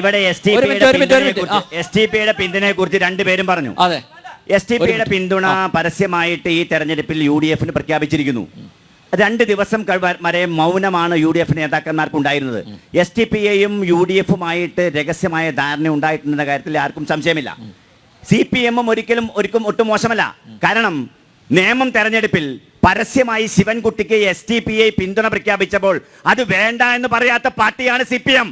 ഇവിടെ S T S T പിയുടെ പിന്തുണയെ കുറിച്ച് രണ്ടുപേരും പറഞ്ഞു. അതെ. എസ് ടി പി പിയുടെ. പിന്തുണ പരസ്യമായിട്ട് ഈ തെരഞ്ഞെടുപ്പിൽ യു ഡി എഫിന് പ്രഖ്യാപിച്ചിരിക്കുന്നു. രണ്ട് ദിവസം വരെ മൗനമാണ് യു ഡി എഫ് നേതാക്കന്മാർക്ക് ഉണ്ടായിരുന്നത് എസ് ടി പി യെയും യു ഡി എഫുമായിട്ട് രഹസ്യമായ ധാരണ ഉണ്ടായിട്ടുണ്ടെന്ന കാര്യത്തിൽ ആർക്കും സംശയമില്ല. സി പി എമ്മും ഒരിക്കലും ഒരിക്കും ഒട്ടും മോശമല്ല. കാരണം നിയമം തെരഞ്ഞെടുപ്പിൽ പരസ്യമായി ശിവൻകുട്ടിക്ക് എസ് ടി പി ഐ പിന്തുണ പ്രഖ്യാപിച്ചപ്പോൾ അത് വേണ്ട എന്ന് പറയാത്ത പാർട്ടിയാണ് C P M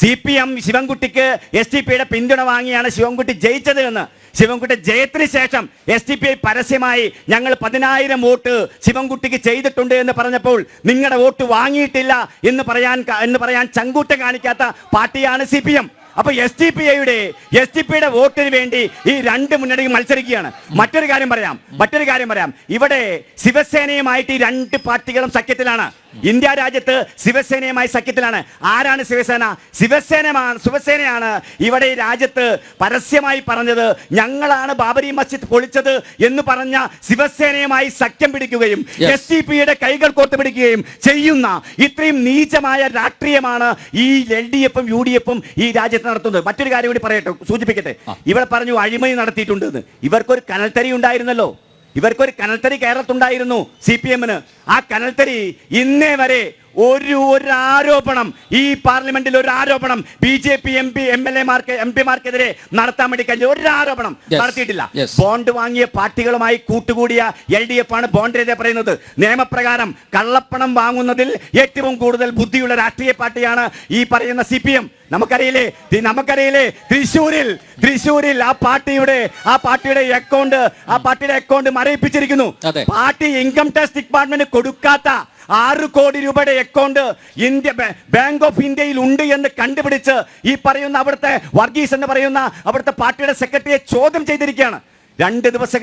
C P M ശിവൻകുട്ടിക്ക് S T പിയുടെ പിന്തുണ വാങ്ങിയാണ് ശിവൻകുട്ടി ജയിച്ചത് എന്ന്. ശിവൻകുട്ടി ജയത്തിന് ശേഷം എസ് ടി പി ഐ പരസ്യമായി ഞങ്ങൾ പതിനായിരം വോട്ട് ശിവൻകുട്ടിക്ക് ചെയ്തിട്ടുണ്ട് എന്ന് പറഞ്ഞപ്പോൾ നിങ്ങളുടെ വോട്ട് വാങ്ങിയിട്ടില്ല എന്ന് പറയാൻ എന്ന് പറയാൻ ചങ്കൂറ്റം കാണിക്കാത്ത പാർട്ടിയാണ് സി പി എം. അപ്പൊ എസ് ടി പി ഐയുടെ എസ് ടി പിയുടെ വോട്ടിന് വേണ്ടി ഈ രണ്ട് മുന്നണി മത്സരിക്കുകയാണ്. മറ്റൊരു കാര്യം പറയാം മറ്റൊരു കാര്യം പറയാം. ഇവിടെ ശിവസേനയുമായിട്ട് ഈ രണ്ട് പാർട്ടികളും സഖ്യത്തിലാണ്. ഇന്ത്യ രാജ്യത്ത് ശിവസേനയുമായി സഖ്യത്തിലാണ്. ആരാണ് ശിവസേന? ശിവസേനമാണ് ശിവസേനയാണ് ഇവിടെ ഈ രാജ്യത്ത് പരസ്യമായി പറഞ്ഞത്. ഞങ്ങളാണ് ബാബരി മസ്ജിദ് പൊളിച്ചത് എന്ന് പറഞ്ഞ ശിവസേനയുമായി സഖ്യം പിടിക്കുകയും എസ് ടി പിയുടെ കൈകൾ കോർത്ത് പിടിക്കുകയും ചെയ്യുന്ന ഇത്രയും നീചമായ രാഷ്ട്രീയമാണ് ഈ എൽ ഡി എഫും യു ഡി എഫും ഈ രാജ്യത്ത് നടത്തുന്നത്. മറ്റൊരു കാര്യം കൂടി പറയട്ടെ സൂചിപ്പിക്കട്ടെ. ഇവിടെ പറഞ്ഞു അഴിമതി നടത്തിയിട്ടുണ്ടെന്ന്. ഇവർക്കൊരു കനൽത്തരി ഉണ്ടായിരുന്നല്ലോ ഇവർക്കൊരു കനൽത്തരി കേരളത്തുണ്ടായിരുന്നു സി പി എമ്മിന്. ആ കനൽത്തരി ഇന്നേ വരെ ഒരു ഒരു ആരോപണം ഈ പാർലമെന്റിൽ ഒരു ആരോപണം B J P M P M L എമാർക്ക് M പിമാർക്കെതിരെ നടത്താൻ വേണ്ടി കഴിഞ്ഞ ഒരു ആരോപണം. നടത്തിയിട്ടില്ല. ബോണ്ട് വാങ്ങിയ പാർട്ടികളുമായി കൂട്ടുകൂടിയ എൽ ഡി എഫ് ആണ് ബോണ്ടിനെതിരെ പറയുന്നത്. നിയമപ്രകാരം കള്ളപ്പണം വാങ്ങുന്നതിൽ ഏറ്റവും കൂടുതൽ ബുദ്ധിയുള്ള രാഷ്ട്രീയ പാർട്ടിയാണ് ഈ പറയുന്ന സി പി എം. നമുക്കറിയില്ലേ നമുക്കറിയില്ലേ തൃശ്ശൂരിൽ തൃശ്ശൂരിൽ ആ പാർട്ടിയുടെ ആ പാർട്ടിയുടെ അക്കൗണ്ട് ആ പാർട്ടിയുടെ അക്കൗണ്ട് മറയിപ്പിച്ചിരിക്കുന്നു. പാർട്ടി ഇൻകം ടാക്സ് ഡിപ്പാർട്ട്മെന്റ് കൊടുക്കാത്ത ആറ് കോടി രൂപയുടെ അക്കൗണ്ട് ഇന്ത്യ ബാങ്ക് ഓഫ് ഇന്ത്യയിൽ ഉണ്ട് എന്ന് കണ്ടുപിടിച്ച് ഈ പറയുന്ന അവിടുത്തെ വർഗീസ് എന്ന് പറയുന്ന അവിടുത്തെ പാർട്ടിയുടെ സെക്രട്ടറിയെ ചോദ്യം ചെയ്തിരിക്കുകയാണ്. രണ്ട് ദിവസം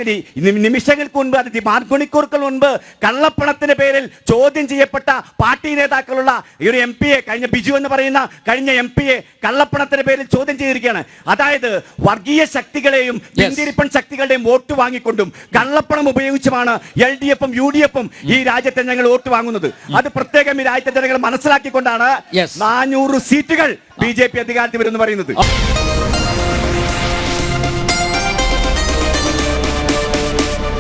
നിമിഷങ്ങൾക്ക് മുൻപ് അത് മണിക്കൂറുകൾ മുൻപ് കള്ളപ്പണത്തിന്റെ പേരിൽ ചോദ്യം ചെയ്യപ്പെട്ട പാർട്ടി നേതാക്കളുള്ള ഈ ഒരു എം പിയെ കഴിഞ്ഞ ബിജു എന്ന് പറയുന്ന കഴിഞ്ഞ എം പിയെ കള്ളപ്പണത്തിന്റെ പേരിൽ ചോദ്യം ചെയ്തിരിക്കുകയാണ്. അതായത് വർഗീയ ശക്തികളെയും ഇന്ത്യരിപ്പൻ ശക്തികളുടെയും വോട്ട് വാങ്ങിക്കൊണ്ടും കള്ളപ്പണം ഉപയോഗിച്ചുമാണ് എൽ ഡി എഫും യു ഡി എഫും ഈ രാജ്യത്തെ ഞങ്ങൾ വോട്ട് വാങ്ങുന്നത്. അത് പ്രത്യേകം ഈ രാജ്യത്തെ ജനങ്ങൾ മനസ്സിലാക്കിക്കൊണ്ടാണ്. നാനൂറ് സീറ്റുകൾ ബി ജെ പി അധികാരത്തിൽ വരുമെന്ന് പറയുന്നത്.